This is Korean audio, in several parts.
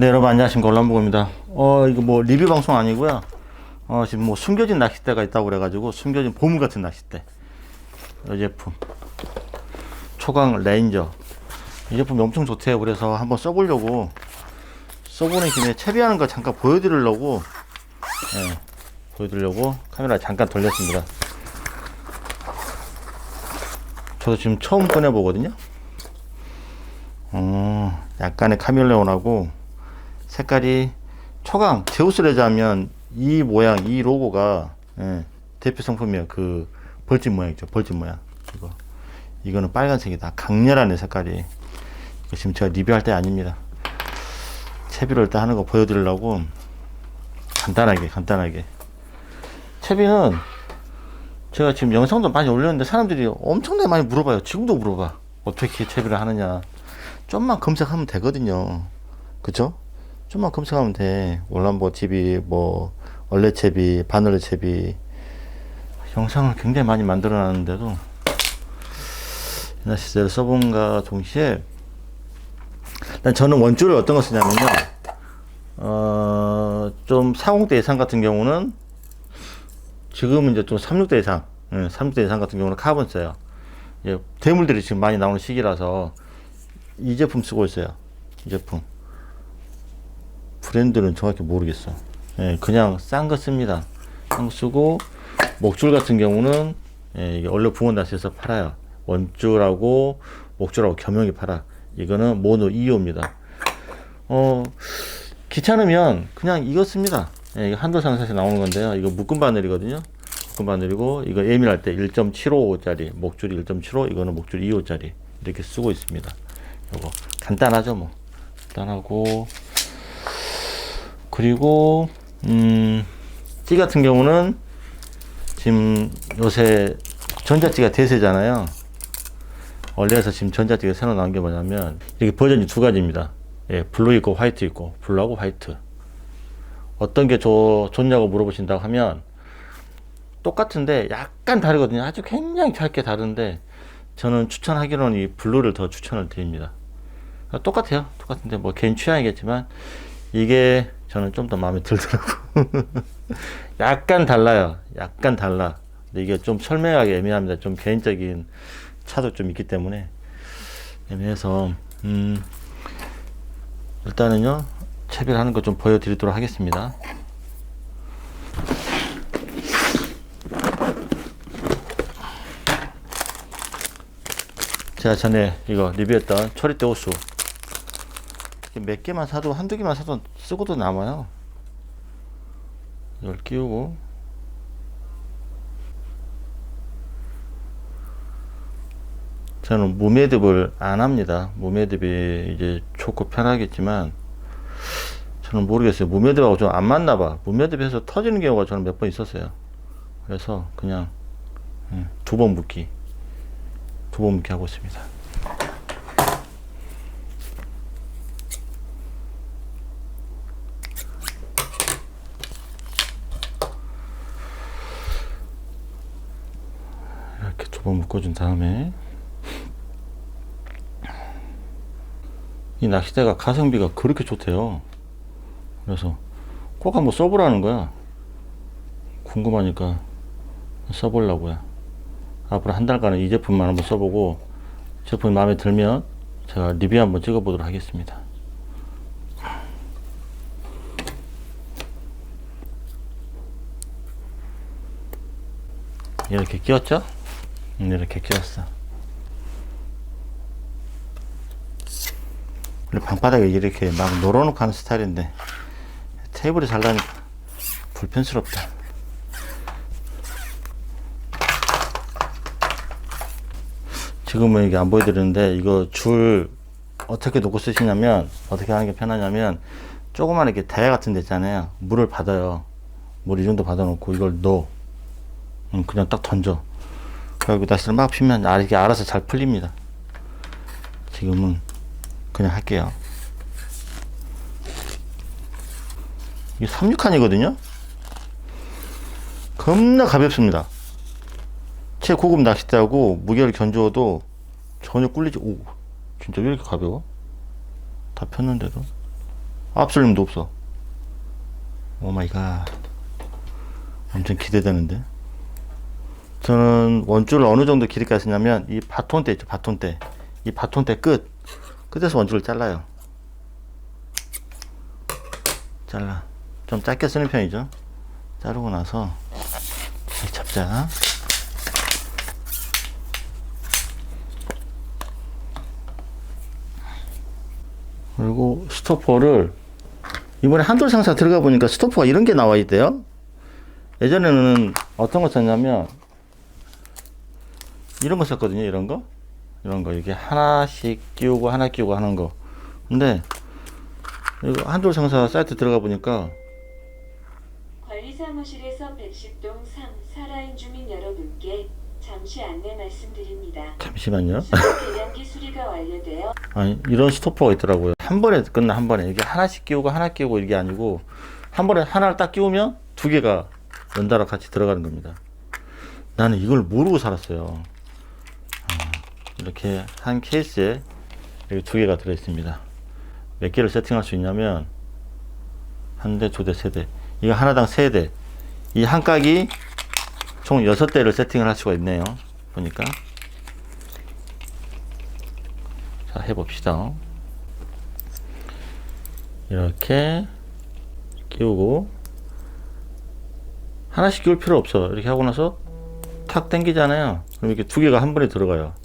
네, 여러분 안녕하십니까 올람보입니다. 어 이거 뭐 리뷰 방송 아니고요. 어 지금 뭐 숨겨진 낚싯대가 있다고 그래가지고 숨겨진 보물 같은 낚싯대. 이 제품 초강 레인저. 이 제품이 엄청 좋대요. 그래서 한번 써보려고 써보는 김에 채비하는 거 잠깐 보여드리려고 예, 보여드리려고 카메라 잠깐 돌렸습니다. 저도 지금 처음 꺼내보거든요. 어, 약간의 카멜레온하고 색깔이 초강 제우스 레자 하면 이 모양 이 로고가 예, 대표 상품이에요. 그 벌집 모양 있죠? 벌집 모양. 이거. 이거는 빨간색이다. 강렬하네 색깔이. 지금 제가 리뷰할 때 아닙니다. 채비를 일단 하는 거 보여드리려고 간단하게 간단하게. 채비는 제가 지금 영상도 많이 올렸는데 사람들이 엄청나게 많이 물어봐요. 지금도 물어봐. 어떻게 채비를 하느냐. 좀만 검색하면 되거든요. 그쵸? 좀만 검색하면 돼. 올람보 TV, 뭐, 얼레 채비, 바늘레 채비. 영상을 굉장히 많이 만들어 놨는데도, 옛날 시대를 써본가 동시에, 일단 저는 원줄을 어떤 거 쓰냐면요. 어, 좀 40대 이상 같은 경우는, 지금은 이제 좀 36대 이상, 예, 36대 이상 같은 경우는 카본 써요. 예, 대물들이 지금 많이 나오는 시기라서, 이 제품 쓰고 있어요. 이 제품. 브랜드는 정확히 모르겠어. 예, 그냥 싼 거 씁니다. 싼 거 쓰고 목줄 같은 경우는 예, 이게 원래 붕어낚시에서 팔아요. 원줄하고 목줄하고 겸용히 팔아. 이거는 모노 2호입니다. 어 귀찮으면 그냥 이거 씁니다. 예, 이거 한도상사에서 나오는 건데요. 이거 묶음 바늘이거든요. 묶음 바늘이고 이거 예민할 때 1.75짜리 목줄이 1.75 이거는 목줄 2호짜리 이렇게 쓰고 있습니다. 요거 간단하죠 뭐. 간단하고 그리고 음, 찌 같은 경우는 지금 요새 전자찌가 대세잖아요. 원래에서 지금 전자찌가 새로 나온 게 뭐냐면 이게 버전이 두 가지입니다. 예, 블루 있고 화이트 있고 블루하고 화이트. 어떤 게 좋, 좋냐고 물어보신다고 하면 똑같은데 약간 다르거든요. 아주 굉장히 짧게 다른데 저는 추천하기로는 이 블루를 더 추천을 드립니다. 똑같아요. 똑같은데 뭐 개인 취향이겠지만 이게 저는 좀 더 마음에 들더라고. 약간 달라요. 약간 달라. 근데 이게 좀 설명하기 애매합니다. 좀 개인적인 차도 좀 있기 때문에 애매해서 음 일단은요 채비하는 거 좀 보여드리도록 하겠습니다. 제가 전에 이거 리뷰했던 초리대 호수 몇 개만 사도 한두 개만 사도 쓰고도 남아요. 이걸 끼우고 저는 무매듭을 안 합니다. 무매듭이 이제 좋고 편하겠지만 저는 모르겠어요. 무매듭하고 좀 안 맞나 봐. 무매듭에서 터지는 경우가 저는 몇 번 있었어요. 그래서 그냥 두 번 묶기 두 번 묶기 하고 있습니다. 두번 묶어준 다음에 이 낚싯대가 가성비가 그렇게 좋대요. 그래서 꼭 한번 써보라는 거야. 궁금하니까 써보려고요. 앞으로 한 달간은 이 제품만 한번 써보고 제품이 마음에 들면 제가 리뷰 한번 찍어보도록 하겠습니다. 이렇게 끼웠죠? 음, 이렇게 끼웠어. 원래 방바닥에 이렇게 막 놀아놓고 하는 스타일인데 테이블이 잘 나니까 불편스럽다. 지금은 이게 안 보여드리는데 이거 줄 어떻게 놓고 쓰시냐면 어떻게 하는 게 편하냐면 조그만 이렇게 다야 같은 데 있잖아요. 물을 받아요. 물 이 정도 받아놓고 이걸 넣어. 음, 그냥 딱 던져. 그리고 낚시를 막 피면 아, 이게 알아서 잘 풀립니다. 지금은 그냥 할게요. 이게 36칸이거든요? 겁나 가볍습니다. 최고급 낚싯대하고 무게를 견주어도 전혀 꿀리지, 오, 진짜 왜 이렇게 가벼워? 다 폈는데도. 압슬림도 없어. 오 마이 갓. 엄청 기대되는데. 저는 원줄을 어느 정도 길이까지 쓰냐면 이 바톤대 있죠, 바톤대. 이 바톤대 끝. 끝에서 원줄을 잘라요. 잘라. 좀 짧게 쓰는 편이죠. 자르고 나서 잘 잡자. 그리고 스토퍼를 이번에 한돌 상사 들어가 보니까 스토퍼가 이런 게 나와 있대요. 예전에는 어떤 거 썼냐면 이런 거 썼거든요. 이런 거. 이런 거 이렇게 하나씩 끼우고 하나 끼우고 하는 거. 근데 이거 한돌 상사 사이트 들어가 보니까 관리사무실에서 110동 3 살아인 주민 여러분께 잠시 안내 말씀드립니다. 잠시만요. 계량기 수리가 완료되어 아니 이런 스토퍼가 있더라고요. 한 번에 끝나 한 번에 이게 하나씩 끼우고 하나 끼우고 이게 아니고 한 번에 하나를 딱 끼우면 두 개가 연달아 같이 들어가는 겁니다. 나는 이걸 모르고 살았어요. 아, 이렇게 한 케이스에 이렇게 두 개가 들어 있습니다. 몇 개를 세팅할 수 있냐면 한 대, 두 대, 세 대. 이거 하나당 세 대. 이 한 깍이 총 여섯 대를 세팅을 할 수가 있네요. 보니까. 자, 해봅시다. 이렇게 끼우고 하나씩 끼울 필요 없어. 이렇게 하고 나서 탁 당기잖아요. 그럼 이렇게 두 개가 한 번에 들어가요.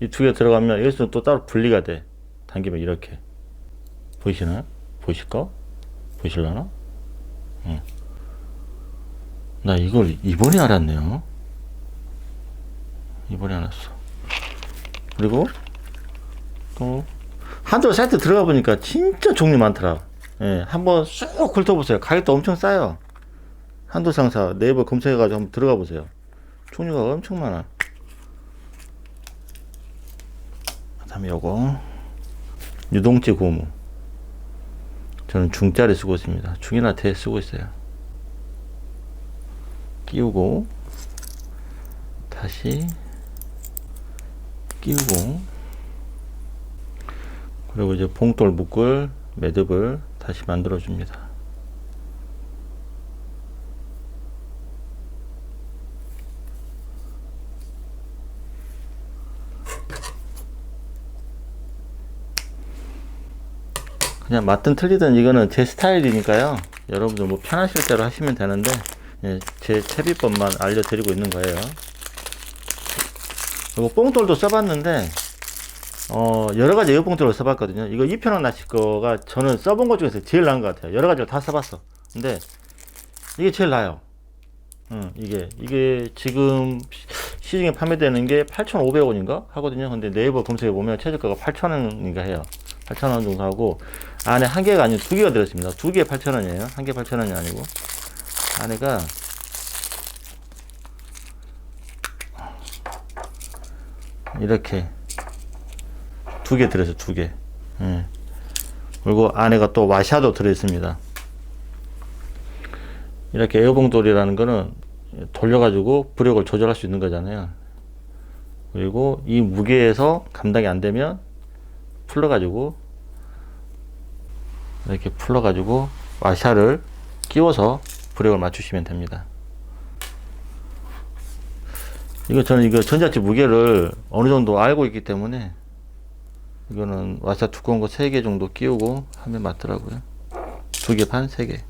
이 두 개 들어가면 여기서 또 따로 분리가 돼. 당기면 이렇게. 보이시나요? 보이실까? 보이실라나? 응. 나 이걸 이번에 알았네요. 이번에 알았어. 그리고 또 한도 사이트 들어가 보니까 진짜 종류 많더라. 예, 한번 쑥 훑어보세요. 가격도 엄청 싸요. 한도 상사 네이버 검색해가지고 한번 들어가 보세요. 종류가 엄청 많아. 그 다음에 요거 유동체 고무. 저는 중짜리 쓰고 있습니다. 중이나 대 쓰고 있어요. 끼우고 다시 끼우고 그리고 이제 봉돌 묶을 매듭을 다시 만들어 줍니다. 그냥 맞든 틀리든 이거는 제 스타일이니까요. 여러분들 뭐 편하실 대로 하시면 되는데 예, 제 채비법만 알려드리고 있는 거예요. 그리고 뽕돌도 써봤는데 어, 여러 가지 에어봉돌을 써봤거든요. 이거 이편한 낚시 거가 저는 써본 것 중에서 제일 나은 것 같아요. 여러 가지를 다 써봤어. 근데 이게 제일 나아요. 응, 이게 이게 지금 시- 시중에 판매되는 게 8,500원인가 하거든요. 근데 네이버 검색해 보면 최저가가 8,000원인가 해요. 8,000원 정도 하고 안에 한 개가 아니고 두 개가 들어있습니다. 두 개에 8,000원이에요. 한 개 8,000원이 아니고 안에가 이렇게 두 개 들어있어요. 두 개. 예. 그리고 안에가 또 와샤도 들어있습니다. 이렇게 에어봉돌이라는 거는 돌려가지고 부력을 조절할 수 있는 거잖아요. 그리고 이 무게에서 감당이 안 되면 풀러가지고 이렇게 풀러가지고 와샤를 끼워서 부력을 맞추시면 됩니다. 이거 저는 이거 전자치 무게를 어느 정도 알고 있기 때문에 이거는 와샤 두꺼운 거 3개 정도 끼우고 하면 맞더라고요. 두 개 반, 세 개.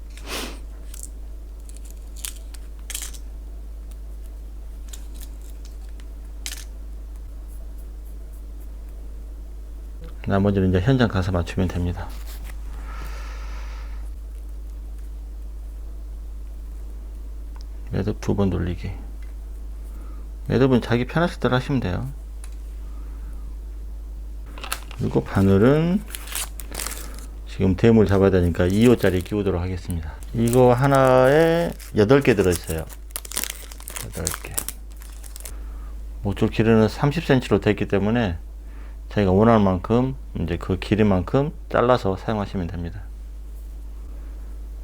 나머지는 이제 현장 가서 맞추면 됩니다. 매듭 두 번 돌리기. 매듭은 자기 편하실 대로 하시면 돼요. 그리고 바늘은 지금 대물 잡아야 되니까 2호짜리 끼우도록 하겠습니다. 이거 하나에 8개 들어있어요. 8개. 모줄 길이는 30cm로 되기 때문에 자기가 원하는 만큼 이제 그 길이만큼 잘라서 사용하시면 됩니다.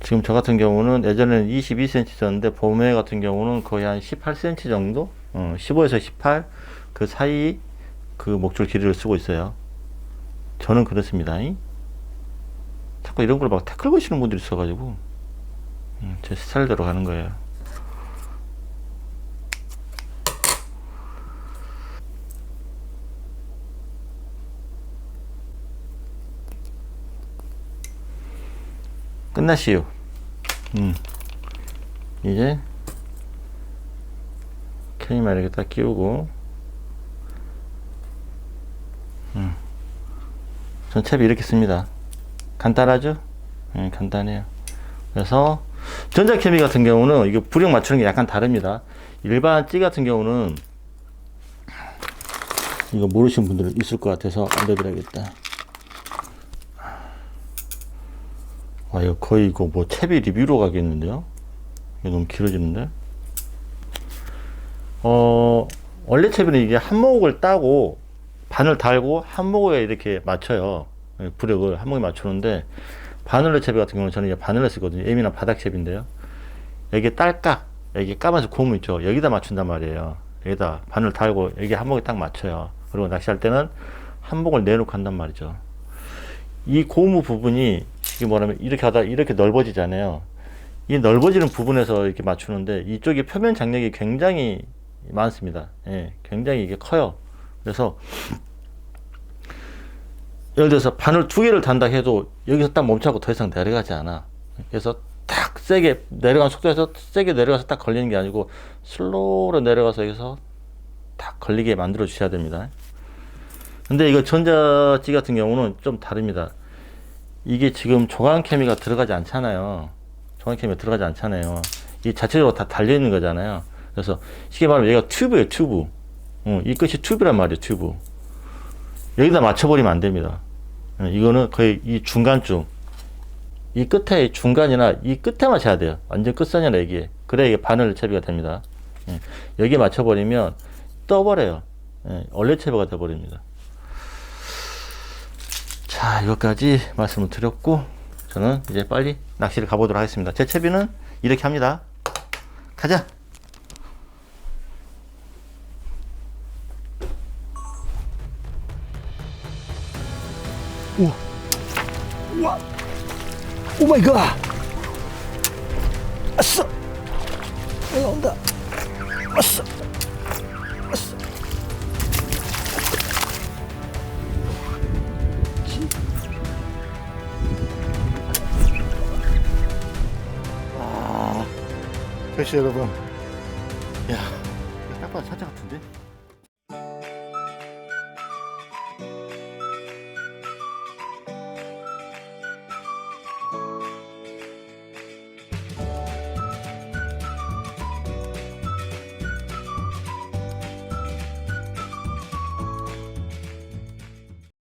지금 저 같은 경우는 예전에는 22cm 썼는데 봄에 같은 경우는 거의 한 18cm 정도, 어, 15에서 18 그 사이 그 목줄 길이를 쓰고 있어요. 저는 그렇습니다. 자꾸 이런 걸 막 태클 거시는 분들이 있어가지고 음, 제 스타일대로 가는 거예요. 끝났시요. 음. 이제 캐리만 이렇게 딱 끼우고 음. 전 탭이 이렇게 씁니다. 간단하죠? 예, 간단해요. 그래서 전자케미 같은 경우는 이거 부력 맞추는 게 약간 다릅니다. 일반 찌 같은 경우는 이거 모르시는 분들 있을 것 같아서 알려드려야겠다. 아, 이거 거의 이거 뭐 채비 리뷰로 가겠는데요? 이거 너무 길어지는데? 어, 원래 채비는 이게 한목을 따고 바늘 달고 한목에 이렇게 맞춰요. 예, 부력을 한목에 맞추는데 바늘레 채비 같은 경우는 저는 이제 바늘레 쓰거든요. 예민한 바닥 채비인데요. 여기 딸깍, 여기 까만색 고무 있죠. 여기다 맞춘단 말이에요. 여기다 바늘 달고 여기 한목에 딱 맞춰요. 그리고 낚시할 때는 한목을 내놓고 한단 말이죠. 이 고무 부분이 이게 뭐냐면 이렇게 하다 이렇게 넓어지잖아요. 이 넓어지는 부분에서 이렇게 맞추는데 이쪽이 표면 장력이 굉장히 많습니다. 예, 굉장히 이게 커요. 그래서 예를 들어서 바늘 두 개를 단다 해도 여기서 딱 멈춰고 더 이상 내려가지 않아. 그래서 딱 세게 내려가는 속도에서 세게 내려가서 딱 걸리는 게 아니고 슬로우로 내려가서 여기서 딱 걸리게 만들어 주셔야 됩니다. 근데 이거 전자찌 같은 경우는 좀 다릅니다. 이게 지금 조각 케미가 들어가지 않잖아요. 조각 케미가 들어가지 않잖아요. 이 자체적으로 다 달려 있는 거잖아요. 그래서 쉽게 말하면 얘가 튜브예요, 튜브. 어, 이 끝이 튜브란 말이에요, 튜브. 여기다 맞춰버리면 안 됩니다. 어, 이거는 거의 이 중간쯤. 이 끝에 중간이나 이 끝에 맞춰야 돼요. 완전 끝선이나 여기에. 그래야 이게 바늘 채비가 됩니다. 예, 여기에 맞춰버리면 떠버려요. 예, 원래 채비가 돼버립니다. 자, 이것까지 말씀을 드렸고, 저는 이제 빨리 낚시를 가보도록 하겠습니다. 제 채비는 이렇게 합니다. 가자! 오 마이 갓! 아싸! 올라온다. 아싸! 아, 역시 여러분. 야, 딱 봐도 사자 같은데?